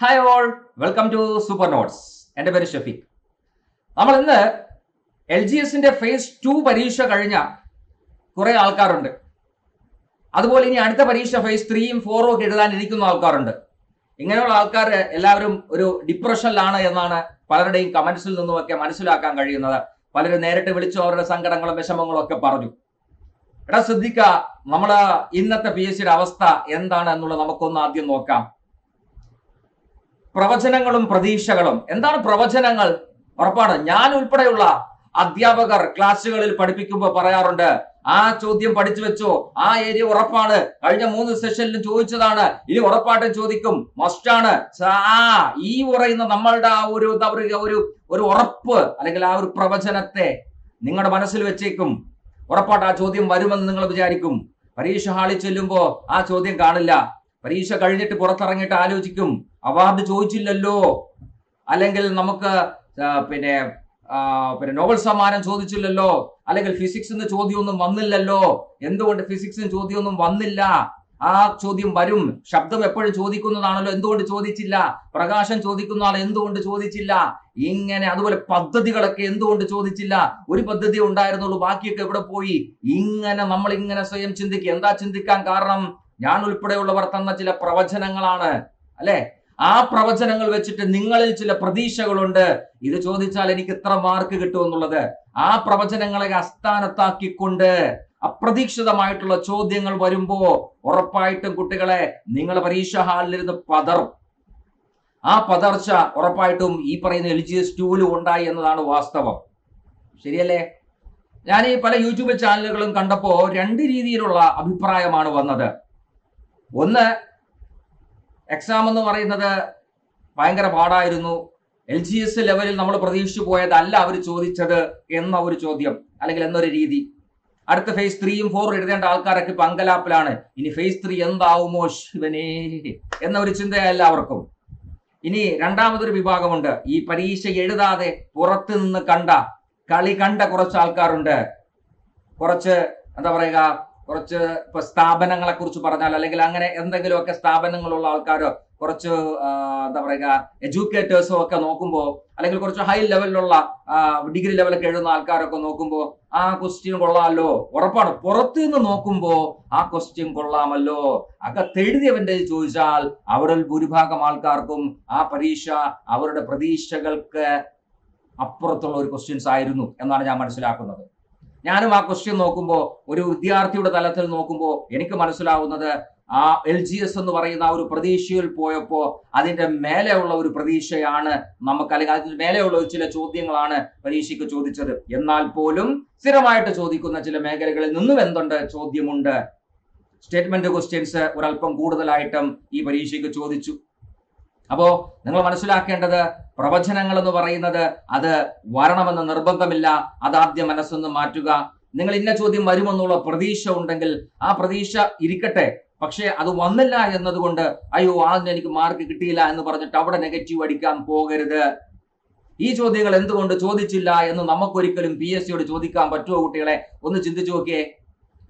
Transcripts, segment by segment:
Hi all welcome to super notes എന്റെ പേര് ഷഫീഖ്. നമ്മൾ ഇന്ന് എൽ ജി എസിന്റെ ഫേസ് ടു പരീക്ഷ കഴിഞ്ഞ കുറേ ആൾക്കാരുണ്ട്. അതുപോലെ ഇനി അടുത്ത പരീക്ഷ ഫേസ് ത്രീയും ഫോറും ഒക്കെ എഴുതാൻ ഇരിക്കുന്ന ആൾക്കാരുണ്ട്. ഇങ്ങനെയുള്ള ആൾക്കാർ എല്ലാവരും ഒരു ഡിപ്രഷനിലാണ് എന്നാണ് പലരുടെയും കമന്റ്സിൽ നിന്നുമൊക്കെ മനസ്സിലാക്കാൻ കഴിയുന്നത്. പലരും നേരിട്ട് വിളിച്ചു അവരുടെ സങ്കടങ്ങളും വിഷമങ്ങളും ഒക്കെ പറഞ്ഞു. എടാ ശ്രദ്ധിക്കുക നമ്മൾ ഇന്നത്തെ പി എസ് സിയുടെ അവസ്ഥ എന്താണ് എന്നുള്ളത് നമുക്കൊന്ന് ആദ്യം നോക്കാം. പ്രവചനങ്ങളും പ്രതീക്ഷകളും. എന്താണ് പ്രവചനങ്ങൾ? ഉറപ്പാണ്. ഞാൻ ഉൾപ്പെടെയുള്ള അധ്യാപകർ ക്ലാസ്സുകളിൽ പഠിപ്പിക്കുമ്പോൾ പറയാറുണ്ട് ആ ചോദ്യം പഠിച്ചു വെച്ചോ ആ ഏരിയ ഉറപ്പാണ്. കഴിഞ്ഞ മൂന്ന് സെഷനിലും ചോദിച്ചതാണ്. ഇനി ഉറപ്പായിട്ടും ചോദിക്കും. മസ്റ്റാണ് ആ ഈ പറയുന്ന നമ്മളുടെ ആ ഒരു ഒരു ഒരു ഉറപ്പ് അല്ലെങ്കിൽ ആ ഒരു പ്രവചനത്തെ നിങ്ങളുടെ മനസ്സിൽ വെച്ചേക്കും. ഉറപ്പായിട്ട് ആ ചോദ്യം വരുമെന്ന് നിങ്ങൾ വിചാരിക്കും. പരീക്ഷ ഹാളിൽ ചെല്ലുമ്പോൾ ആ ചോദ്യം കാണില്ല. പരീക്ഷ കഴിഞ്ഞിട്ട് പുറത്തിറങ്ങിയിട്ട് ആലോചിക്കും. അവാർഡ് ചോദിച്ചില്ലല്ലോ? അല്ലെങ്കിൽ നമുക്ക് പിന്നെ പിന്നെ നോബൽ സമ്മാനം ചോദിച്ചില്ലല്ലോ? അല്ലെങ്കിൽ ഫിസിക്സിന് ചോദ്യമൊന്നും വന്നില്ലല്ലോ? എന്തുകൊണ്ട് ഫിസിക്സിന് ചോദ്യമൊന്നും വന്നില്ല? ആ ചോദ്യം വരും. ശബ്ദം എപ്പോഴും ചോദിക്കുന്നതാണല്ലോ. എന്തുകൊണ്ട് ചോദിച്ചില്ല? പ്രകാശം ചോദിക്കുന്ന ആൾ എന്തുകൊണ്ട് ചോദിച്ചില്ല? ഇങ്ങനെ അതുപോലെ പദ്ധതികളൊക്കെ എന്തുകൊണ്ട് ചോദിച്ചില്ല? ഒരു പദ്ധതി ഉണ്ടായിരുന്നുള്ളൂ. ബാക്കിയൊക്കെ എവിടെ പോയി? ഇങ്ങനെ നമ്മൾ ഇങ്ങനെ സ്വയം ചിന്തിക്കുക. എന്താ ചിന്തിക്കാൻ കാരണം? ഞാൻ ഉൾപ്പെടെയുള്ളവർ തന്ന ചില പ്രവചനങ്ങളാണ്. അല്ലെ? ആ പ്രവചനങ്ങൾ വെച്ചിട്ട് നിങ്ങളിൽ ചില പ്രതീക്ഷകളുണ്ട്. ഇത് ചോദിച്ചാൽ എനിക്ക് ഇത്ര മാർക്ക് കിട്ടുമെന്നുള്ളത് ആ പ്രവചനങ്ങളെ അസ്ഥാനത്താക്കിക്കൊണ്ട് അപ്രതീക്ഷിതമായിട്ടുള്ള ചോദ്യങ്ങൾ വരുമ്പോ ഉറപ്പായിട്ടും കുട്ടികളെ നിങ്ങൾ പരീക്ഷാ ഹാളിലിരുന്ന് പതറും. ആ പതർച്ച ഉറപ്പായിട്ടും ഈ പറയുന്ന എൽ ജി എസ് ടൂലും ഉണ്ടായി എന്നതാണ് വാസ്തവം. ശരിയല്ലേ? ഞാൻ ഈ പല യൂട്യൂബ് ചാനലുകളും കണ്ടപ്പോ രണ്ട് രീതിയിലുള്ള അഭിപ്രായമാണ് വന്നത്. ഒന്ന് എക്സാം എന്ന് പറയുന്നത് ഭയങ്കര പാടായിരുന്നു. എൽ ജി എസ് ലെവലിൽ നമ്മൾ പ്രതീക്ഷിച്ചു പോയതല്ല അവർ ചോദിച്ചത് എന്ന ഒരു ചോദ്യം അല്ലെങ്കിൽ എന്നൊരു രീതി. അടുത്ത ഫേസ് ത്രീയും ഫോറും എഴുതേണ്ട ആൾക്കാരൊക്കെ ഇപ്പൊ അങ്കലാപ്പിലാണ്. ഇനി ഫേസ് ത്രീ എന്താവുമോ ശിവനേ എന്ന ഒരു ചിന്ത എല്ലാവർക്കും. ഇനി രണ്ടാമതൊരു വിഭാഗമുണ്ട്. ഈ പരീക്ഷ എഴുതാതെ പുറത്ത് നിന്ന് കണ്ട കളി കണ്ട കുറച്ച് ആൾക്കാരുണ്ട്. കുറച്ച് എന്താ പറയുക കുറച്ച് ഇപ്പൊ സ്ഥാപനങ്ങളെ കുറിച്ച് പറഞ്ഞാൽ അല്ലെങ്കിൽ അങ്ങനെ എന്തെങ്കിലുമൊക്കെ സ്ഥാപനങ്ങളുള്ള ആൾക്കാരോ കുറച്ച് എന്താ പറയുക എഡ്യൂക്കേറ്റേഴ്സോ ഒക്കെ നോക്കുമ്പോൾ അല്ലെങ്കിൽ കുറച്ച് ഹൈ ലെവലിലുള്ള ഡിഗ്രി ലെവലൊക്കെ എഴുതുന്ന ആൾക്കാരൊക്കെ നോക്കുമ്പോൾ ആ ക്വസ്റ്റ്യൻ കൊള്ളാമല്ലോ. ഉറപ്പാണ്. പുറത്തു നിന്ന് നോക്കുമ്പോ ആ ക്വസ്റ്റ്യൻ കൊള്ളാമല്ലോ. അകത്തെഴുതിയവന്റെ ചോദിച്ചാൽ അവരിൽ ഭൂരിഭാഗം ആൾക്കാർക്കും ആ പരീക്ഷ അവരുടെ പ്രതീക്ഷകൾക്ക് അപ്പുറത്തുള്ള ഒരു ക്വസ്റ്റ്യൻസ് ആയിരുന്നു എന്നാണ് ഞാൻ മനസ്സിലാക്കുന്നത്. ഞാനും ആ ക്വസ്റ്റ്യൻ നോക്കുമ്പോൾ ഒരു വിദ്യാർത്ഥിയുടെ തലത്തിൽ നോക്കുമ്പോൾ എനിക്ക് മനസ്സിലാവുന്നത് ആ എൽ ജി എസ് എന്ന് പറയുന്ന ആ ഒരു പ്രതീക്ഷയിൽ പോയപ്പോൾ അതിന്റെ മേലെയുള്ള ഒരു പ്രതീക്ഷയാണ് നമുക്ക് അല്ലെങ്കിൽ അതിന് മേലെയുള്ള ചില ചോദ്യങ്ങളാണ് പരീക്ഷയ്ക്ക് ചോദിച്ചത്. എന്നാൽ പോലും സ്ഥിരമായിട്ട് ചോദിക്കുന്ന ചില മേഖലകളിൽ നിന്നും എന്തുണ്ട് ചോദ്യമുണ്ട്? സ്റ്റേറ്റ്മെന്റ് ക്വസ്റ്റ്യൻസ് ഒരല്പം കൂടുതലായിട്ടും ഈ പരീക്ഷയ്ക്ക് ചോദിച്ചു. അപ്പോ നിങ്ങൾ മനസ്സിലാക്കേണ്ടത് പ്രവചനങ്ങൾ എന്ന് പറയുന്നത് അത് വരണമെന്ന് നിർബന്ധമില്ല. അതാദ്യം മനസ്സൊന്ന് മാറ്റുക. നിങ്ങൾ ഇന്ന ചോദ്യം വരുമെന്നുള്ള പ്രതീക്ഷ ഉണ്ടെങ്കിൽ ആ പ്രതീക്ഷ ഇരിക്കട്ടെ. പക്ഷേ അത് വന്നില്ല എന്നതുകൊണ്ട് അയ്യോ അതിന് എനിക്ക് മാർക്ക് കിട്ടിയില്ല എന്ന് പറഞ്ഞിട്ട് അവിടെ നെഗറ്റീവ് അടിക്കാൻ പോകരുത്. ഈ ചോദ്യങ്ങൾ എന്തുകൊണ്ട് ചോദിച്ചില്ല എന്ന് നമുക്കൊരിക്കലും പി എസ് സിയോട് ചോദിക്കാൻ പറ്റുമോ കുട്ടികളെ? ഒന്ന് ചിന്തിച്ചു നോക്കിയേ.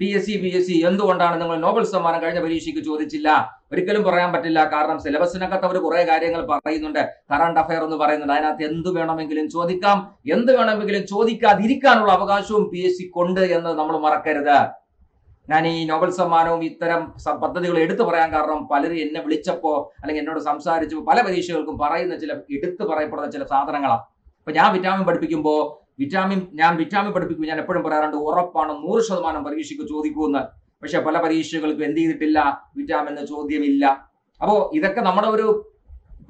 P S C P S C എന്തുകൊണ്ടാണ് നിങ്ങൾ നോബൽ സമ്മാനം കഴിഞ്ഞ പരീക്ഷയ്ക്ക് ചോദിച്ചില്ല? ഒരിക്കലും പറയാൻ പറ്റില്ല. കാരണം സിലബസിനകത്ത് അവർ കുറെ കാര്യങ്ങൾ പറയുന്നുണ്ട്. കറണ്ട് അഫയർ എന്ന് പറയുന്നുണ്ട്. അതിനകത്ത് എന്ത് വേണമെങ്കിലും ചോദിക്കാം. എന്ത് വേണമെങ്കിലും ചോദിക്കാതിരിക്കാനുള്ള അവകാശവും പി എസ് കൊണ്ട് എന്ന് നമ്മൾ മറക്കരുത്. ഞാൻ ഈ നോബൽ സമ്മാനവും ഇത്തരം പദ്ധതികൾ എടുത്തു പറയാൻ കാരണം പലരും എന്നെ വിളിച്ചപ്പോ അല്ലെങ്കിൽ എന്നോട് സംസാരിച്ചു പല പരീക്ഷകൾക്കും പറയുന്ന ചില എടുത്തു പറയപ്പെടുന്ന ചില സാധനങ്ങളാണ് ഇപ്പൊ ഞാൻ വിറ്റാമിൻ പഠിപ്പിക്കുമ്പോൾ വിറ്റാമിൻ ഞാൻ വിറ്റാമിൻ പഠിപ്പിക്കുമ്പോൾ ഞാൻ എപ്പോഴും പറയാറുണ്ട് ഉറപ്പാണ് നൂറ് ശതമാനം പരീക്ഷയ്ക്ക് ചോദിക്കുമെന്ന് പക്ഷെ പല പരീക്ഷകൾക്കും എന്ത് ചെയ്തിട്ടില്ല? വിറ്റാമിൻ ചോദ്യമില്ല. അപ്പോ ഇതൊക്കെ നമ്മുടെ ഒരു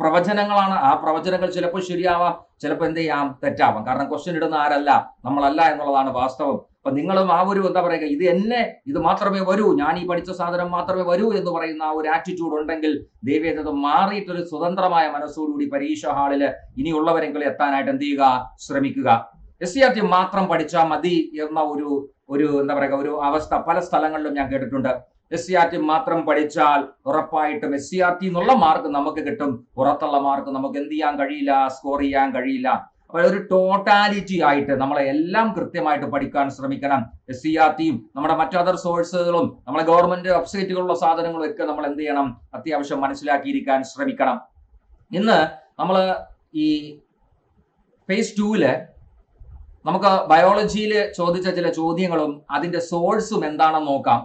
പ്രവചനങ്ങളാണ്. ആ പ്രവചനങ്ങൾ ചിലപ്പോൾ ശരിയാവാം ചിലപ്പോൾ എന്ത് ചെയ്യാം? തെറ്റാവാം. കാരണം ക്വസ്റ്റ്യൻ ഇടുന്ന ആരല്ല? നമ്മളല്ല എന്നുള്ളതാണ് വാസ്തവം. അപ്പൊ നിങ്ങളും ആ ഒരു എന്താ പറയുക ഇത് എന്നെ ഇത് മാത്രമേ വരൂ. ഞാൻ ഈ പഠിച്ച സാധനം മാത്രമേ വരൂ എന്ന് പറയുന്ന ആ ഒരു ആറ്റിറ്റ്യൂഡ് ഉണ്ടെങ്കിൽ ദൈവേദത മാറിയിട്ടൊരു സ്വതന്ത്രമായ മനസ്സോടുകൂടി പരീക്ഷ ഹാളിൽ ഇനിയുള്ളവരെങ്കിലും എത്താനായിട്ട് എന്ത് ചെയ്യുക? ശ്രമിക്കുക. എസ് സി ആർ ടി മാത്രം പഠിച്ചാൽ മതി എന്ന ഒരു ഒരു എന്താ പറയുക ഒരു അവസ്ഥ പല സ്ഥലങ്ങളിലും ഞാൻ കേട്ടിട്ടുണ്ട്. എസ് സി ആർ ടി മാത്രം പഠിച്ചാൽ ഉറപ്പായിട്ടും എസ് സി ആർ ടി എന്നുള്ള മാർക്ക് നമുക്ക് കിട്ടും. പുറത്തുള്ള മാർക്ക് നമുക്ക് എന്ത് ചെയ്യാൻ കഴിയില്ല സ്കോർ ചെയ്യാൻ കഴിയില്ല. അപ്പൊ ഒരു ടോട്ടാലിറ്റി ആയിട്ട് നമ്മളെ എല്ലാം കൃത്യമായിട്ട് പഠിക്കാൻ ശ്രമിക്കണം. എസ് സി ആർ ടിയും നമ്മുടെ മറ്റു അതർ സോഴ്സുകളും നമ്മളെ ഗവൺമെന്റ് വെബ്സൈറ്റുകളുള്ള സാധനങ്ങളും ഒക്കെ നമ്മൾ എന്ത് ചെയ്യണം അത്യാവശ്യം മനസ്സിലാക്കിയിരിക്കാൻ ശ്രമിക്കണം. ഇന്ന് നമ്മൾ ഈ ഫേസ് ടൂവിൽ നമുക്ക് ബയോളജിയിൽ ചോദിച്ച ചില ചോദ്യങ്ങളും അതിന്റെ സോഴ്സും എന്താണെന്ന് നോക്കാം.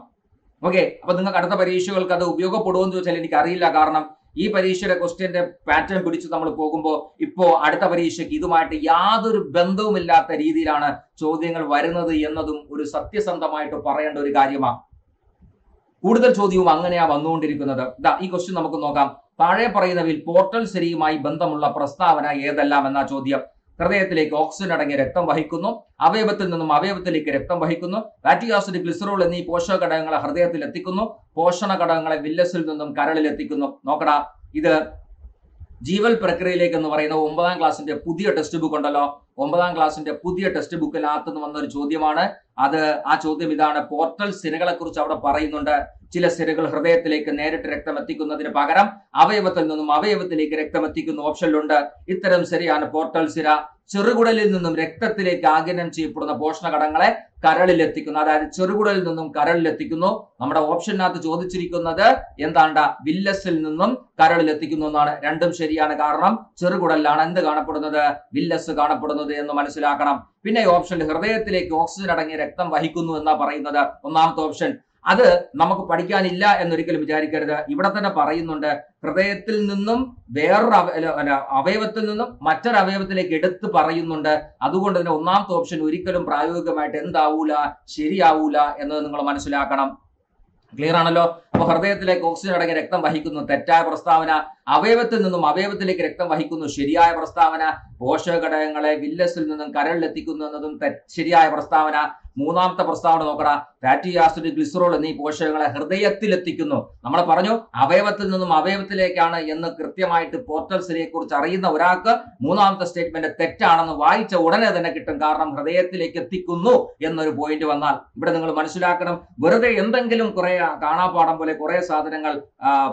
ഓക്കെ അപ്പൊ നിങ്ങൾക്ക് അടുത്ത പരീക്ഷകൾക്ക് അത് ഉപയോഗപ്പെടുമെന്ന് ചോദിച്ചാൽ എനിക്ക് അറിയില്ല. കാരണം ഈ പരീക്ഷയുടെ ക്വസ്റ്റ്യന്റെ പാറ്റേൺ പിടിച്ച് നമ്മൾ പോകുമ്പോൾ ഇപ്പോ അടുത്ത പരീക്ഷയ്ക്ക് ഇതുമായിട്ട് യാതൊരു ബന്ധവുമില്ലാത്ത രീതിയിലാണ് ചോദ്യങ്ങൾ വരുന്നത് എന്നതും ഒരു സത്യസന്ധമായിട്ട് പറയേണ്ട ഒരു കാര്യമാണ്. കൂടുതൽ ചോദ്യവും അങ്ങനെയാ വന്നുകൊണ്ടിരിക്കുന്നത്. ഇതാ ഈ ക്വസ്റ്റ്യൻ നമുക്ക് നോക്കാം. താഴെ പറയുന്നവയിൽ പോർട്ടൽ ശരിയുമായി ബന്ധമുള്ള പ്രസ്താവന ഏതെല്ലാം എന്ന ചോദ്യം. ഹൃദയത്തിലേക്ക് ഓക്സിജൻ അടങ്ങിയ രക്തം വഹിക്കുന്നു. അവയവത്തിൽ നിന്നും അവയവത്തിലേക്ക് രക്തം വഹിക്കുന്നു. ഫാറ്റിക് ആസിഡ് ഗ്ലിസറോൾ എന്നീ പോഷക ഘടകങ്ങളെ ഹൃദയത്തിൽ എത്തിക്കുന്നു. പോഷണ ഘടകങ്ങളെ വില്ലസിൽ നിന്നും കരളിൽ എത്തിക്കുന്നു നോക്കടാ ഇത് ജീവൽ പ്രക്രിയയിലേക്ക് എന്ന് പറയുന്ന ഒമ്പതാം ക്ലാസ്സിന്റെ പുതിയ ടെക്സ്റ്റ് ബുക്ക് ഉണ്ടല്ലോ. ഒമ്പതാം ക്ലാസ്സിന്റെ പുതിയ ടെക്സ്റ്റ് ബുക്കിനകത്ത് നിന്ന് വന്ന ഒരു ചോദ്യമാണ്. അത് ആ ചോദ്യം ഇതാണ്. പോർട്ടൽ സിരകളെ കുറിച്ച് അവിടെ പറയുന്നുണ്ട്. ചില സിരകൾ ഹൃദയത്തിലേക്ക് നേരിട്ട് രക്തം എത്തിക്കുന്നതിന് പകരം അവയവത്തിൽ നിന്നും അവയവത്തിലേക്ക് രക്തം എത്തിക്കുന്ന ഓപ്ഷനിലുണ്ട് ഇത്തരം സിരയാണ് പോർട്ടൽ സിര. ചെറുകുടലിൽ നിന്നും രക്തത്തിലേക്ക് ആഗിരണം ചെയ്യപ്പെടുന്ന പോഷണ ഘടകങ്ങളെ കരളിൽ എത്തിക്കുന്നു അതായത് ചെറുകുടലിൽ നിന്നും കരളിൽ എത്തിക്കുന്നു നമ്മുടെ ഓപ്ഷനകത്ത് ചോദിച്ചിരിക്കുന്നത് എന്താണ്ട വില്ലസിൽ നിന്നും കരളിൽ എത്തിക്കുന്നു എന്നാണ്. രണ്ടും ശരിയാണ്. കാരണം ചെറുകുടലിലാണ് എന്ത് കാണപ്പെടുന്നത്? വില്ലസ് കാണപ്പെടുന്നത് എന്ന് മനസ്സിലാക്കണം. പിന്നെ ഈ ഓപ്ഷനിൽ ഹൃദയത്തിലേക്ക് ഓക്സിജൻ അടങ്ങിയ രക്തം വഹിക്കുന്നു എന്നാ പറയുന്നത്. ഒന്നാമത്തെ ഓപ്ഷൻ അത് നമുക്ക് പഠിക്കാനില്ല എന്നൊരിക്കലും വിചാരിക്കരുത്. ഇവിടെ തന്നെ പറയുന്നുണ്ട് ഹൃദയത്തിൽ നിന്നും വേറൊരു അവയവത്തിൽ നിന്നും മറ്റൊരു അവയവത്തിലേക്ക് എടുത്ത് പറയുന്നുണ്ട്. അതുകൊണ്ട് തന്നെ ഒന്നാമത്തെ ഓപ്ഷൻ ഒരിക്കലും പ്രായോഗികമായിട്ട് എന്താവൂല ശരിയാവൂല എന്നത് നിങ്ങൾ മനസ്സിലാക്കണം. ക്ലിയർ ആണല്ലോ? അപ്പൊ ഹൃദയത്തിലേക്ക് ഓക്സിജൻ അടങ്ങിയ രക്തം വഹിക്കുന്നു. തെറ്റായ പ്രസ്താവന. അവയവത്തിൽ നിന്നും അവയവത്തിലേക്ക് രക്തം വഹിക്കുന്നു. ശരിയായ പ്രസ്താവന. പോഷക ഘടകങ്ങളെ വില്ലസിൽ നിന്നും കരളിലെത്തിക്കുന്നു എന്നതും ശരിയായ പ്രസ്താവന. മൂന്നാമത്തെ പ്രസ്താവന നോക്കടാ ഫാറ്റി ആസിഡ് ഗ്ലിസറോൾ എന്നീ പോഷകങ്ങളെ ഹൃദയത്തിൽ എത്തിക്കുന്നു നമ്മൾ പറഞ്ഞു അവയവത്തിൽ നിന്നും അവയവത്തിലേക്കാണ് എന്ന് കൃത്യമായിട്ട് പോർട്ടൽ സിരയെ കുറിച്ച് അറിയുന്ന ഒരാൾക്ക് മൂന്നാമത്തെ സ്റ്റേറ്റ്മെന്റ് തെറ്റാണെന്ന് വായിച്ച ഉടനെ തന്നെ കിട്ടും. കാരണം ഹൃദയത്തിലേക്ക് എത്തിക്കുന്നു എന്നൊരു പോയിന്റ് വന്നാൽ. ഇവിടെ നിങ്ങൾ മനസ്സിലാക്കണം. വെറുതെ എന്തെങ്കിലും കുറെ കാണാപ്പാടം പോലെ കുറെ സാധനങ്ങൾ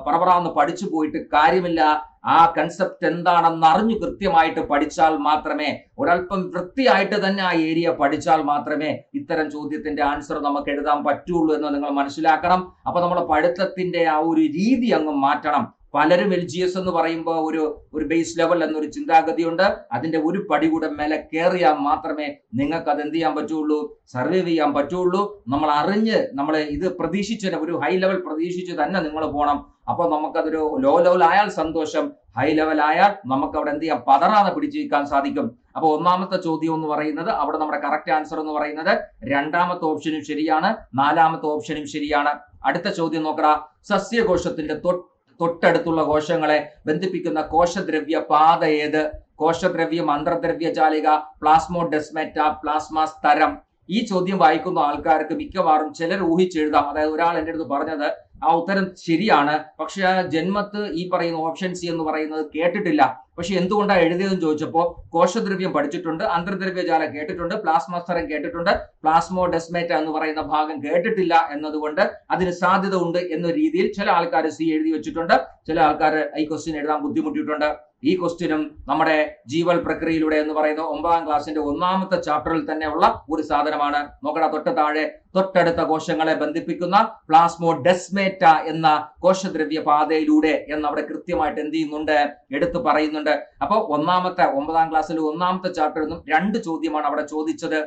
പറപറാന്ന് പഠിച്ചു പോയിട്ട് കാര്യമില്ല. ആ കൺസെപ്റ്റ് എന്താണെന്ന് അറിഞ്ഞു കൃത്യമായിട്ട് പഠിച്ചാൽ മാത്രമേ ഒരല്പം വൃത്തിയായിട്ട് തന്നെ ആ ഏരിയ പഠിച്ചാൽ മാത്രമേ ഇത്തരം ചോദ്യത്തിന്റെ ആൻസർ നമുക്ക് എഴുതാൻ പറ്റുള്ളൂ എന്ന് നിങ്ങൾ മനസ്സിലാക്കണം. അപ്പൊ നമ്മുടെ പഠിത്തത്തിന്റെ ആ ഒരു രീതി അങ്ങ് മാറ്റണം. പലരും എൽ ജി എസ് എന്ന് പറയുമ്പോൾ ഒരു ഒരു ബേസ് ലെവൽ എന്നൊരു ചിന്താഗതിയുണ്ട്. അതിന്റെ ഒരു പടി കൂടെ മേലെ കയറിയാൽ മാത്രമേ നിങ്ങൾക്ക് അത് എന്ത് ചെയ്യാൻ പറ്റുള്ളൂ? സർവേ ചെയ്യാൻ പറ്റുള്ളൂ. നമ്മൾ അറിഞ്ഞ് നമ്മൾ ഇത് പ്രതീക്ഷിച്ച് ഒരു ഹൈ ലെവൽ പ്രതീക്ഷിച്ച് തന്നെ നിങ്ങൾ പോകണം അപ്പൊ നമുക്കതൊരു ലോ ലെവൽ ആയാൽ സന്തോഷം. ഹൈ ലെവൽ ആയാൽ നമുക്ക് അവിടെ എന്ത് ചെയ്യാം? പതറാതെ പിടിച്ചിരിക്കാൻ സാധിക്കും. അപ്പൊ ഒന്നാമത്തെ ചോദ്യം എന്ന് പറയുന്നത് അവിടെ നമ്മുടെ കറക്റ്റ് ആൻസർ എന്ന് പറയുന്നത് രണ്ടാമത്തെ ഓപ്ഷനും ശരിയാണ് നാലാമത്തെ ഓപ്ഷനും ശരിയാണ്. അടുത്ത ചോദ്യം നോക്കടാ. സസ്യകോശത്തിന്റെ തൊട്ട് തൊട്ടടുത്തുള്ള കോശങ്ങളെ ബന്ധിപ്പിക്കുന്ന കോശദ്രവ്യ പാത ഏത്? കോശദ്രവ്യം അന്തർദ്രവ്യ ജാലിക പ്ലാസ്മോ ഡെസ്മെറ്റ പ്ലാസ്മ സ്തരം. ഈ ചോദ്യം വായിക്കുന്ന ആൾക്കാർക്ക് മിക്കവാറും ചിലർ ഊഹിച്ചെഴുതാം അതായത് ഒരാൾ എന്റെ അടുത്ത് പറഞ്ഞത് ആ ഉത്തരം ശരിയാണ്. പക്ഷെ ആ ജന്മത്ത് ഈ പറയുന്ന ഓപ്ഷൻ സി എന്ന് പറയുന്നത് കേട്ടിട്ടില്ല. പക്ഷെ എന്തുകൊണ്ടാണ് എഴുതിയതെന്ന് ചോദിച്ചപ്പോൾ കോശദ്രവ്യം പഠിച്ചിട്ടുണ്ട് അന്തർദ്രവ്യജാലം കേട്ടിട്ടുണ്ട് പ്ലാസ്മസ്തരം കേട്ടിട്ടുണ്ട് പ്ലാസ്മോ ഡെസ്മേറ്റ എന്ന് പറയുന്ന ഭാഗം കേട്ടിട്ടില്ല എന്നതുകൊണ്ട് അതിന് സാധ്യത ഉണ്ട് എന്ന രീതിയിൽ ചില ആൾക്കാർ സി എഴുതി വെച്ചിട്ടുണ്ട്. ചില ആൾക്കാർ ഈ ക്വസ്റ്റ്യൻ എഴുതാൻ ബുദ്ധിമുട്ടിയിട്ടുണ്ട്. ഈ ക്വസ്റ്റ്യനും നമ്മുടെ ജീവൽ പ്രക്രിയയിലൂടെ എന്ന് പറയുന്ന ഒമ്പതാം ക്ലാസ്സിന്റെ ഒന്നാമത്തെ ചാപ്റ്ററിൽ തന്നെയുള്ള ഒരു സാധനമാണ്. നോക്കട തൊട്ട് താഴെ തൊട്ടടുത്ത കോശങ്ങളെ ബന്ധിപ്പിക്കുന്ന പ്ലാസ്മോ ഡെസ്മേറ്റ എന്ന കോശദ്രവ്യ പാതയിലൂടെ എന്ന് അവിടെ കൃത്യമായിട്ട് എന്ത് ചെയ്യുന്നുണ്ട്? എടുത്തു പറയുന്നുണ്ട്. അപ്പോൾ ഒന്നാമത്തെ ഒമ്പതാം ക്ലാസ്സിലെ ഒന്നാമത്തെ ചാപ്റ്ററിൽ നിന്നും രണ്ട് ചോദ്യമാണ് അവിടെ ചോദിച്ചത്.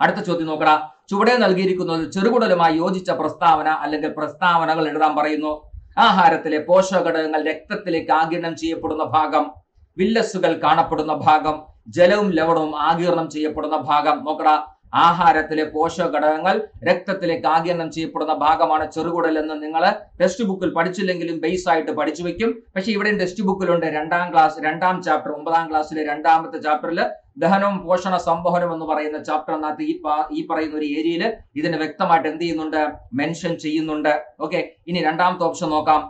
അടുത്ത ചോദ്യം നോക്കടാ ചുവടെ നൽകിയിരിക്കുന്നത് ചെറുകുടലുമായി യോജിച്ച പ്രസ്താവന അല്ലെങ്കിൽ പ്രസ്താവനകൾ എഴുതാൻ പറയുന്നു. ആഹാരത്തിലെ പോഷകഘടകങ്ങൾ രക്തത്തിലേക്ക് ആഗിരണം ചെയ്യപ്പെടുന്ന ഭാഗം വില്ലസുകൾ കാണപ്പെടുന്ന ഭാഗം ജലവും ലവണവും ആഗിരണം ചെയ്യപ്പെടുന്ന ഭാഗം. നോക്കടാ ആഹാരത്തിലെ പോഷക ഘടകങ്ങൾ രക്തത്തിലേക്ക് ആഗിരണം ചെയ്യപ്പെടുന്ന ഭാഗമാണ് ചെറുകുടൽ എന്ന് നിങ്ങൾ ടെക്സ്റ്റ് ബുക്കിൽ പഠിച്ചില്ലെങ്കിലും ബേസ് ആയിട്ട് പഠിച്ചു വെക്കും. പക്ഷെ ഇവിടെയും ടെക്സ്റ്റ് ബുക്കിലുണ്ട് രണ്ടാം ക്ലാസ് രണ്ടാം ചാപ്റ്റർ ഒമ്പതാം ക്ലാസ്സിലെ രണ്ടാമത്തെ ചാപ്റ്ററിൽ ദഹനവും പോഷണ സംവഹനം എന്ന് പറയുന്ന ചാപ്റ്ററിനകത്ത് ഈ ഈ പറയുന്ന ഒരു ഏരിയയിൽ ഇതിന് വ്യക്തമായിട്ട് എന്ത് ചെയ്യുന്നുണ്ട്? മെൻഷൻ ചെയ്യുന്നുണ്ട്. ഓക്കെ ഇനി രണ്ടാമത്തെ ഓപ്ഷൻ നോക്കാം.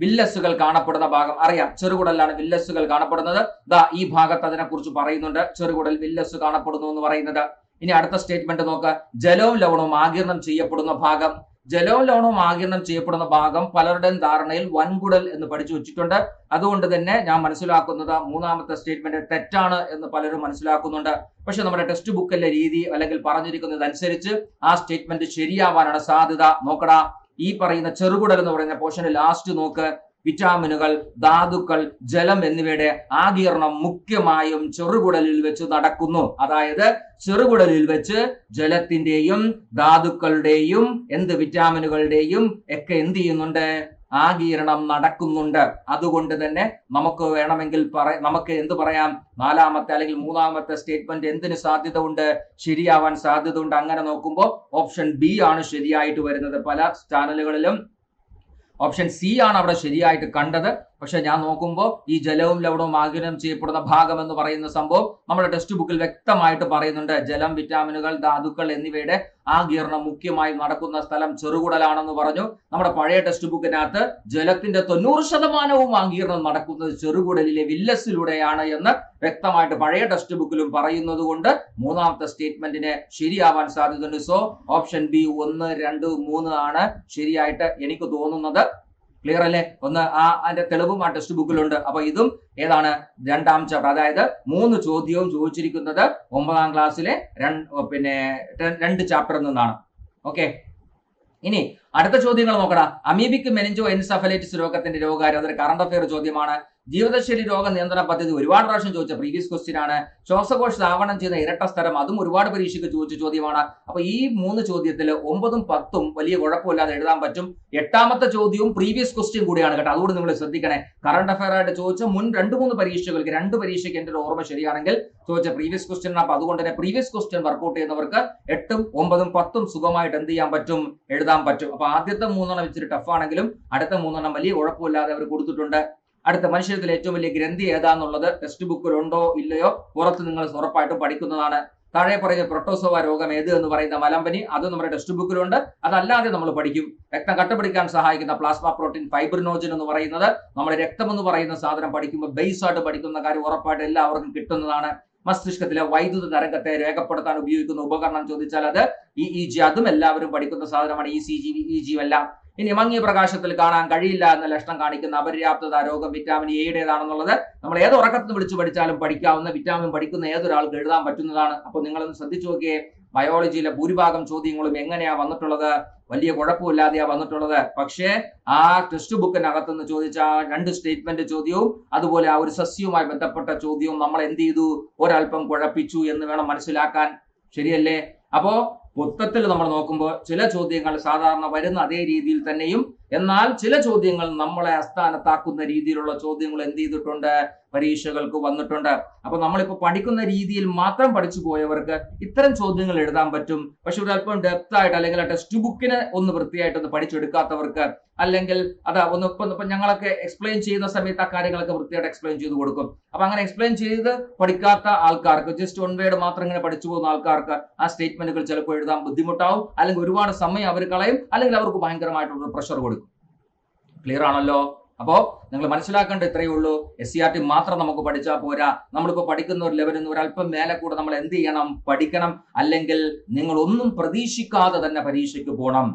വില്ലസുകൾ കാണപ്പെടുന്ന ഭാഗം. അറിയാം ചെറുകുടലാണ് വില്ലസുകൾ കാണപ്പെടുന്നത്. ദാ ഈ ഭാഗത്ത് അതിനെ കുറിച്ച് പറയുന്നുണ്ട്. ചെറുകുടൽ വില്ലസ് കാണപ്പെടുന്നു എന്ന് പറയുന്നത്. ഇനി അടുത്ത സ്റ്റേറ്റ്മെന്റ് നോക്കുക. ജലവും ലവണവും ആകിരണം ചെയ്യപ്പെടുന്ന ഭാഗം. ജലവും ലവണവും ആകിരണം ചെയ്യപ്പെടുന്ന ഭാഗം പലരുടെയും ധാരണയിൽ വൻകുടൽ എന്ന് പഠിച്ചു വെച്ചിട്ടുണ്ട്. അതുകൊണ്ട് തന്നെ ഞാൻ മനസ്സിലാക്കുന്നത് മൂന്നാമത്തെ സ്റ്റേറ്റ്മെന്റ് തെറ്റാണ് എന്ന് പലരും മനസ്സിലാക്കുന്നുണ്ട്. പക്ഷെ നമ്മുടെ ടെക്സ്റ്റ് ബുക്കിലെ രീതി അല്ലെങ്കിൽ പറഞ്ഞിരിക്കുന്നതനുസരിച്ച് ആ സ്റ്റേറ്റ്മെന്റ് ശരിയാവാനാണ് സാധ്യത. നോക്കടാ ഈ പറയുന്ന ചെറുകുടൽ എന്ന് പറയുന്ന പോർഷന് ലാസ്റ്റ് നോക്ക്. വിറ്റാമിനുകൾ ധാതുക്കൾ ജലം എന്നിവയുടെ ആകീർണം മുഖ്യമായും ചെറുകുടലിൽ വെച്ച് നടക്കുന്നു. അതായത് ചെറുകുടലിൽ വെച്ച് ജലത്തിന്റെയും ധാതുക്കളുടെയും എന്ത് വിറ്റാമിനുകളുടെയും ഒക്കെ എന്ത് ചെയ്യുന്നുണ്ട്? ആകീരണം നടക്കുന്നുണ്ട്. അതുകൊണ്ട് തന്നെ നമുക്ക് വേണമെങ്കിൽ പറ നമുക്ക് എന്ത് പറയാം? നാലാമത്തെ അല്ലെങ്കിൽ മൂന്നാമത്തെ സ്റ്റേറ്റ്മെന്റ് എന്തിന് സാധ്യത ഉണ്ട് ശരിയാവാൻ സാധ്യത ഉണ്ട് അങ്ങനെ നോക്കുമ്പോൾ ഓപ്ഷൻ ബി ആണ് ശരിയായിട്ട് വരുന്നത്. പല ചാനലുകളിലും ഓപ്ഷൻ സി ആണ് അവിടെ ശരിയായിട്ട് കണ്ടത്. പക്ഷെ ഞാൻ നോക്കുമ്പോൾ ഈ ജലവും ലവണവും ആഗിരണം ചെയ്യപ്പെടുന്ന ഭാഗം എന്ന് പറയുന്ന സംഭവം നമ്മുടെ ടെക്സ്റ്റ് ബുക്കിൽ വ്യക്തമായിട്ട് പറയുന്നുണ്ട്. ജലം വിറ്റാമിനുകൾ ധാതുക്കൾ എന്നിവയുടെ ആഗീരണം മുഖ്യമായി നടക്കുന്ന സ്ഥലം ചെറുകുടലാണെന്ന് പറഞ്ഞു. നമ്മുടെ പഴയ ടെക്സ്റ്റ് ബുക്കിനകത്ത് ജലത്തിന്റെ തൊണ്ണൂറ് ശതമാനവും ആഗീരണം നടക്കുന്നത് ചെറുകുടലിലെ വില്ലസിലൂടെയാണ് എന്ന് വ്യക്തമായിട്ട് പഴയ ടെക്സ്റ്റ് ബുക്കിലും പറയുന്നത് കൊണ്ട് മൂന്നാമത്തെ സ്റ്റേറ്റ്മെന്റിന് ശരിയാവാൻ സാധ്യതയുണ്ട്. സോ ഓപ്ഷൻ ബി ഒന്ന് രണ്ട് മൂന്ന് ആണ് ശരിയായിട്ട് എനിക്ക് തോന്നുന്നത്. ക്ലിയർ അല്ലേ? ഒന്ന് ആ അതിന്റെ തെളിവും ആ ടെക്സ്റ്റ് ബുക്കിലുണ്ട് അപ്പൊ ഇതും ഏതാണ്? രണ്ടാം ചാപ്റ്റർ അതായത് മൂന്ന് ചോദ്യവും ചോദിച്ചിരിക്കുന്നത് ഒമ്പതാം ക്ലാസ്സിലെ പിന്നെ രണ്ട് ചാപ്റ്ററിൽ നിന്നാണ്. ഓക്കെ ഇനി അടുത്ത ചോദ്യങ്ങൾ നോക്കടാ. അമീബിക് മെനിഞ്ചോ എൻസഫലൈറ്റിസ് രോഗത്തിന്റെ രോഗകാര്യം അതൊരു കറണ്ട് അഫയർ ചോദ്യമാണ്. ജീവിതശൈലി രോഗ നിയന്ത്രണ പദ്ധതി ഒരുപാട് പ്രാവശ്യം ചോദിച്ച പ്രീവിയസ് ക്വസ്റ്റ്യൻ ആണ്. ശ്വാസകോശ ധാവണം ചെയ്യുന്ന ഇരട്ട സ്ഥലം അതും ഒരുപാട് പരീക്ഷയ്ക്ക് ചോദിച്ച ചോദ്യമാണ്. അപ്പൊ ഈ മൂന്ന് ചോദ്യത്തിൽ ഒമ്പതും പത്തും വലിയ കുഴപ്പമില്ലാതെ എഴുതാൻ പറ്റും. എട്ടാമത്തെ ചോദ്യവും പ്രീവിയസ് ക്വസ്റ്റ്യൻ കൂടിയാണ് കേട്ടോ. അതുകൊണ്ട് നിങ്ങൾ ശ്രദ്ധിക്കണേ. കറണ്ട് അഫയർ ആയിട്ട് ചോദിച്ച മുൻ രണ്ട് മൂന്ന് പരീക്ഷകൾക്ക് രണ്ട് പരീക്ഷയ്ക്ക് ഒരു ഓർമ്മ ശരിയാണെങ്കിൽ ചോദിച്ച പ്രീവിയസ് ക്വസ്റ്റ്യൻ അപ്പൊ അതുകൊണ്ട് തന്നെ പ്രീവിയസ് ക്വസ്റ്റ്യൻ വർക്കൗട്ട് ചെയ്യുന്നവർക്ക് എട്ടും ഒമ്പതും പത്തും സുഖമായിട്ട് എന്ത് ചെയ്യാൻ പറ്റും? എഴുതാൻ പറ്റും. അപ്പൊ ആദ്യത്തെ മൂന്നെണ്ണം ഇച്ചിരി ടഫ് ആണെങ്കിലും അടുത്ത മൂന്നെണ്ണം വലിയ കുഴപ്പമില്ലാതെ അവർ കൊടുത്തിട്ടുണ്ട്. അടുത്ത മനുഷ്യരിൽ ഏറ്റവും വലിയ ഗ്രന്ഥി ഏതാന്നുള്ളത് ടെക്സ്റ്റ് ബുക്കിലുണ്ടോ ഇല്ലയോ പുറത്ത് നിങ്ങൾ ഉറപ്പായിട്ടും പഠിക്കുന്നതാണ്. താഴെ പറയുന്ന പ്രൊട്ടോസോവ രോഗം ഏത് എന്ന് പറയുന്ന മലമ്പനി അത് നമ്മുടെ ടെക്സ്റ്റ് ബുക്കിലുണ്ട് അതല്ലാതെ നമ്മൾ പഠിക്കും. രക്തം കട്ടപിടിക്കാൻ സഹായിക്കുന്ന പ്ലാസ്മ പ്രോട്ടീൻ ഫൈബ്രിനോജൻ എന്ന് പറയുന്നത് നമ്മുടെ രക്തം എന്ന് പറയുന്ന സാധനം പഠിക്കുമ്പോൾ ബേസ് ആയിട്ട് പഠിക്കുന്ന കാര്യം ഉറപ്പായിട്ട് എല്ലാവർക്കും കിട്ടുന്നതാണ്. മസ്തിഷ്കത്തിലെ വൈദ്യുത തരംഗത്തെ രേഖപ്പെടുത്താൻ ഉപയോഗിക്കുന്ന ഉപകരണം ചോദിച്ചാൽ അത് ഇ ഇ ജി അതും എല്ലാവരും പഠിക്കുന്ന സാധനമാണ് E C G E G എല്ലാം. ഇനി മങ്ങിയ പ്രകാശത്തിൽ കാണാൻ കഴിയില്ല എന്ന ലക്ഷണം കാണിക്കുന്ന അപര്യാപ്തത രോഗം വിറ്റാമിൻ എയുടേതാണെന്നുള്ളത് നമ്മൾ ഏത് ഉറക്കത്തിൽ വിളിച്ചു പഠിച്ചാലും പഠിക്കാവുന്ന വിറ്റാമിൻ പഠിക്കുന്ന ഏതൊരാൾക്ക് എഴുതാൻ പറ്റുന്നതാണ്. അപ്പോൾ നിങ്ങളൊന്ന് ശ്രദ്ധിച്ചു നോക്കിയേ. ബയോളജിയിലെ ഭൂരിഭാഗം ചോദ്യങ്ങളും എങ്ങനെയാ വന്നിട്ടുള്ളത്? വലിയ കുഴപ്പമില്ലാതെയാ വന്നിട്ടുള്ളത്. പക്ഷേ ആ ടെക്സ്റ്റ് ബുക്കിനകത്ത് നിന്ന് ചോദിച്ച ആ രണ്ട് സ്റ്റേറ്റ്മെന്റ് ചോദ്യവും അതുപോലെ ആ ഒരു സസ്യവുമായി ബന്ധപ്പെട്ട ചോദ്യവും നമ്മൾ എന്ത് ചെയ്തു? ഒരല്പം കുഴപ്പിച്ചു എന്ന് വേണം മനസ്സിലാക്കാൻ. ശരിയല്ലേ? അപ്പോ മൊത്തത്തിൽ നമ്മൾ നോക്കുമ്പോൾ ചില ചോദ്യങ്ങൾ സാധാരണ വരുന്ന അതേ രീതിയിൽ തന്നെയും എന്നാൽ ചില ചോദ്യങ്ങൾ നമ്മളെ അസ്ഥാനത്താക്കുന്ന രീതിയിലുള്ള ചോദ്യങ്ങൾ എന്ത് ചെയ്തിട്ടുണ്ട്? പരീക്ഷകൾക്ക് വന്നിട്ടുണ്ട്. അപ്പൊ നമ്മളിപ്പോ പഠിക്കുന്ന രീതിയിൽ മാത്രം പഠിച്ചു പോയവർക്ക് ഇത്തരം ചോദ്യങ്ങൾ എഴുതാൻ പറ്റും. പക്ഷെ ഒരു അല്പം ഡെപ്ത് ആയിട്ട് അല്ലെങ്കിൽ ടെക്സ്റ്റ് ബുക്കിനെ ഒന്ന് വൃത്തിയായിട്ട് ഒന്ന് പഠിച്ചെടുക്കാത്തവർക്ക് അല്ലെങ്കിൽ അതാ ഒന്ന് ഇപ്പൊ ഞങ്ങളൊക്കെ എക്സ്പ്ലെയിൻ ചെയ്യുന്ന സമയത്ത് ആ കാര്യങ്ങളൊക്കെ വൃത്തിയായിട്ട് എക്സ്പ്ലെയിൻ ചെയ്ത് കൊടുക്കും. അപ്പൊ അങ്ങനെ എക്സ്പ്ലെയിൻ ചെയ്ത് പഠിക്കാത്ത ആൾക്കാർക്ക് ജസ്റ്റ് വൺ വേർഡ് മാത്രം ഇങ്ങനെ പഠിച്ചു പോകുന്ന ആൾക്കാർക്ക് ആ സ്റ്റേറ്റ്മെന്റുകൾ ചിലപ്പോൾ എഴുതാൻ ബുദ്ധിമുട്ടാവും. അല്ലെങ്കിൽ ഒരുപാട് സമയം അവർ കളയും. അല്ലെങ്കിൽ അവർക്ക് ഭയങ്കരമായിട്ടുള്ള പ്രഷർ കൊടുക്കും. ക്ലിയർ ആണല്ലോ? അപ്പോ നിങ്ങൾ മനസ്സിലാക്കേണ്ട ഇത്രയേ ഉള്ളൂ. എസ് സി ആർ ടി മാത്രം നമുക്ക് പഠിച്ചാൽ പോരാ. നമ്മളിപ്പോ പഠിക്കുന്ന ഒരു ലെവലിൽ നിന്ന് ഒരല്പം മേലെ കൂടെ നമ്മൾ എന്ത് ചെയ്യണം? പഠിക്കണം. അല്ലെങ്കിൽ നിങ്ങൾ ഒന്നും പ്രതീക്ഷിക്കാതെ തന്നെ പരീക്ഷയ്ക്ക് പോകണം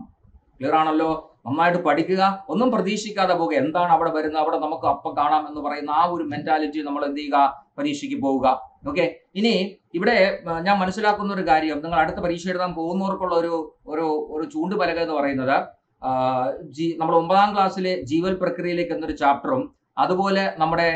ക്ലിയർ ആണല്ലോ? നന്നായിട്ട് പഠിക്കുക. ഒന്നും പ്രതീക്ഷിക്കാതെ പോവുക. എന്താണ് അവിടെ വരുന്നത്? അവിടെ നമുക്ക് അപ്പം കാണാം എന്ന് പറയുന്ന ആ ഒരു മെന്റാലിറ്റി നമ്മൾ എന്ത് ചെയ്യുക? പരീക്ഷയ്ക്ക് പോവുക. ഓക്കെ ഇനി ഇവിടെ ഞാൻ മനസ്സിലാക്കുന്ന ഒരു കാര്യം. നിങ്ങൾ അടുത്ത പരീക്ഷ എഴുതാൻ പോകുന്നവർക്കുള്ള ഒരു ഒരു ഒരു ചൂണ്ടുപലക എന്ന് പറയുന്നത് ജി നമ്മുടെ ഒമ്പതാം ക്ലാസ്സിലെ ജീവൽ പ്രക്രിയയിലേക്ക് എന്നൊരു ചാപ്റ്ററും അതുപോലെ നമ്മുടെ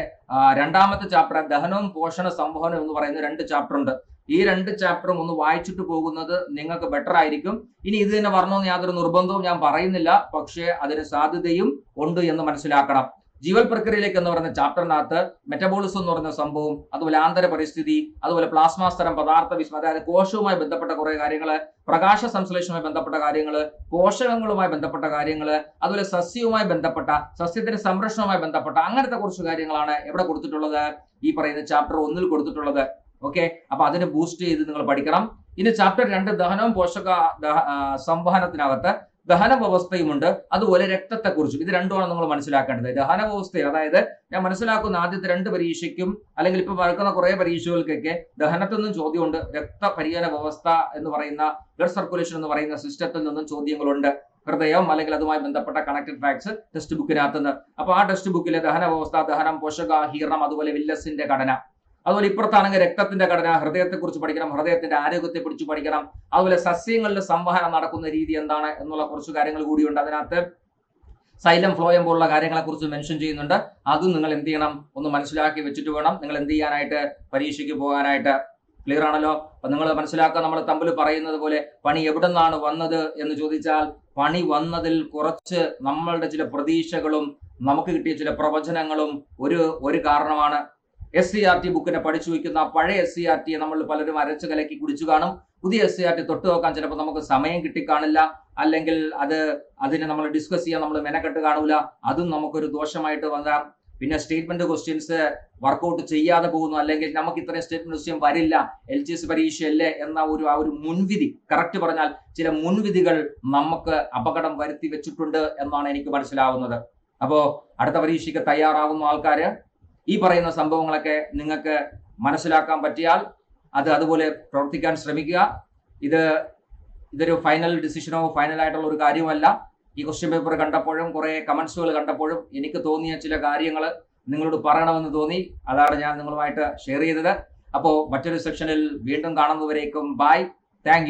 രണ്ടാമത്തെ ചാപ്റ്റർ ദഹനവും പോഷണ സംവഹനവും എന്ന് പറയുന്ന രണ്ട് ചാപ്റ്റർ ഉണ്ട്. ഈ രണ്ട് ചാപ്റ്ററും ഒന്ന് വായിച്ചിട്ട് പോകുന്നത് നിങ്ങൾക്ക് ബെറ്റർ ആയിരിക്കും. ഇനി ഇത് തന്നെ വരണമെന്ന് യാതൊരു നിർബന്ധവും ഞാൻ പറയുന്നില്ല. പക്ഷേ അതിന് സാധ്യതയും ഉണ്ട് എന്ന് മനസ്സിലാക്കണം. ജീവൽ പ്രക്രിയയിലേക്ക് എന്ന് പറയുന്ന ചാപ്റ്ററിനകത്ത് മെറ്റബോളിസം എന്ന് പറയുന്ന സംഭവം അതുപോലെ ആന്തര പരിസ്ഥിതി അതുപോലെ പ്ലാസ്മ സ്ഥലം പദാർത്ഥ വിസ്മ അതായത് കോശവുമായി ബന്ധപ്പെട്ട കുറെ കാര്യങ്ങൾ പ്രകാശ സംശ്ലേഷവുമായി ബന്ധപ്പെട്ട കാര്യങ്ങൾ പോഷകങ്ങളുമായി ബന്ധപ്പെട്ട കാര്യങ്ങൾ അതുപോലെ സസ്യവുമായി ബന്ധപ്പെട്ട സസ്യത്തിന്റെ സംരക്ഷണവുമായി ബന്ധപ്പെട്ട അങ്ങനത്തെ കുറച്ച് കാര്യങ്ങളാണ് എവിടെ കൊടുത്തിട്ടുള്ളത് ഈ പറയുന്ന ചാപ്റ്റർ ഒന്നിൽ കൊടുത്തിട്ടുള്ളത്. ഓക്കെ അപ്പൊ അതിന് ബൂസ്റ്റ് ചെയ്ത് നിങ്ങൾ പഠിക്കണം. ഇനി ചാപ്റ്റർ രണ്ട് ദഹനവും പോഷക സംവഹനത്തിനകത്ത് ദഹന വ്യവസ്ഥയുമുണ്ട് അതുപോലെ രക്തത്തെക്കുറിച്ചും. ഇത് രണ്ടുമാണ് നമ്മൾ മനസ്സിലാക്കേണ്ടത്. ദഹന വ്യവസ്ഥ അതായത് ഞാൻ മനസ്സിലാക്കുന്ന ആദ്യത്തെ രണ്ട് പരീക്ഷയ്ക്കും അല്ലെങ്കിൽ ഇപ്പൊ നടക്കുന്ന കുറെ പരീക്ഷകൾക്കൊക്കെ ദഹനത്തിൽ നിന്നും ചോദ്യമുണ്ട്. രക്തപരിചരണ വ്യവസ്ഥ എന്ന് പറയുന്ന ബ്ലഡ് സർക്കുലേഷൻ എന്ന് പറയുന്ന സിസ്റ്റത്തിൽ നിന്നും ചോദ്യങ്ങളുണ്ട്. ഹൃദയം അല്ലെങ്കിൽ അതുമായി ബന്ധപ്പെട്ട കണക്റ്റഡ് ഫാക്ട്സ് ടെക്സ്റ്റ് ബുക്കിനകത്ത് നിന്ന് അപ്പൊ ആ ടെക്സ്റ്റ് ബുക്കിലെ ദഹന വ്യവസ്ഥ ദഹനം പോഷകാഹീർണം അതുപോലെ വില്ലസിന്റെ ഘടന. അതുപോലെ ഇപ്പുറത്താണെങ്കിൽ രക്തത്തിന്റെ ഘടന ഹൃദയത്തെക്കുറിച്ച് പഠിക്കണം ഹൃദയത്തിന്റെ ആരോഗ്യത്തെ കുറിച്ച് പഠിക്കണം. അതുപോലെ സസ്യങ്ങളിൽ സംവഹനം നടക്കുന്ന രീതി എന്താണ് എന്നുള്ള കുറച്ച് കാര്യങ്ങൾ കൂടിയുണ്ട്. അതിനകത്ത് സൈലം ഫ്ലോയം പോലുള്ള കാര്യങ്ങളെ കുറിച്ച് മെൻഷൻ ചെയ്യുന്നുണ്ട്. അതും നിങ്ങൾ എന്ത് ചെയ്യണം? ഒന്ന് മനസ്സിലാക്കി വെച്ചിട്ട് വേണം. നിങ്ങൾ എന്ത് ചെയ്യാനായിട്ട്? പരീക്ഷയ്ക്ക് പോകാനായിട്ട്. ക്ലിയർ ആണല്ലോ? അപ്പൊ നിങ്ങൾ മനസ്സിലാക്കുക നമ്മൾ തമ്മിൽ പറയുന്നത് പോലെ പണി എവിടെ നിന്നാണ് വന്നത് എന്ന് ചോദിച്ചാൽ പണി വന്നതിൽ കുറച്ച് നമ്മളുടെ ചില പ്രതീക്ഷകളും നമുക്ക് കിട്ടിയ ചില പ്രവചനങ്ങളും ഒരു ഒരു കാരണമാണ്. എസ് സി ആർ ടി ബുക്കിനെ പഠിച്ചു വയ്ക്കുന്ന പഴയ എസ് സി ആർ ടിയെ നമ്മൾ പലരും അരച്ചു കലക്കി കുടിച്ചു കാണും. പുതിയ എസ് സി ആർ ടി തൊട്ട് നോക്കാൻ ചിലപ്പോൾ നമുക്ക് സമയം കിട്ടിക്കാണില്ല. അല്ലെങ്കിൽ അത് അതിനെ നമ്മൾ ഡിസ്കസ് ചെയ്യാൻ നമ്മൾ മെനക്കെട്ട് കാണൂല. അതും നമുക്കൊരു ദോഷമായിട്ട് വരാം. പിന്നെ സ്റ്റേറ്റ്മെന്റ് ക്വസ്റ്റ്യൻസ് വർക്കൗട്ട് ചെയ്യാതെ പോകുന്നു. അല്ലെങ്കിൽ നമുക്ക് ഇത്രയും സ്റ്റേറ്റ്മെന്റ് ക്വസ്റ്റ്യൻ വരില്ല. എൽ ജി എസ് പരീക്ഷയല്ലേ എന്ന ഒരു ആ ഒരു മുൻവിധി. കറക്റ്റ് പറഞ്ഞാൽ ചില മുൻവിധികൾ നമുക്ക് അപകടം വരുത്തി വെച്ചിട്ടുണ്ട് എന്നാണ് എനിക്ക് മനസ്സിലാവുന്നത്. അപ്പോ അടുത്ത പരീക്ഷയ്ക്ക് തയ്യാറാവുന്ന ആൾക്കാര് ഈ പറയുന്ന സംഭവങ്ങളൊക്കെ നിങ്ങൾക്ക് മനസ്സിലാക്കാൻ പറ്റിയാൽ അത് അതുപോലെ പ്രവർത്തിക്കാൻ ശ്രമിക്കുക. ഇത് ഇതൊരു ഫൈനൽ ഡിസിഷനോ ഫൈനൽ ആയിട്ടുള്ള ഒരു കാര്യമല്ല ഈ ക്വസ്റ്റ്യൻ പേപ്പർ കണ്ടപ്പോഴും കുറേ കമൻസുകൾ കണ്ടപ്പോഴും എനിക്ക് തോന്നിയ ചില കാര്യങ്ങൾ നിങ്ങളോട് പറയണമെന്ന് തോന്നി. അതാണ് ഞാൻ നിങ്ങളുമായിട്ട് ഷെയർ ചെയ്തത്. അപ്പോൾ മറ്റൊരു സെക്ഷനിൽ വീണ്ടും കാണുന്നവരേക്കും ബൈ താങ്ക്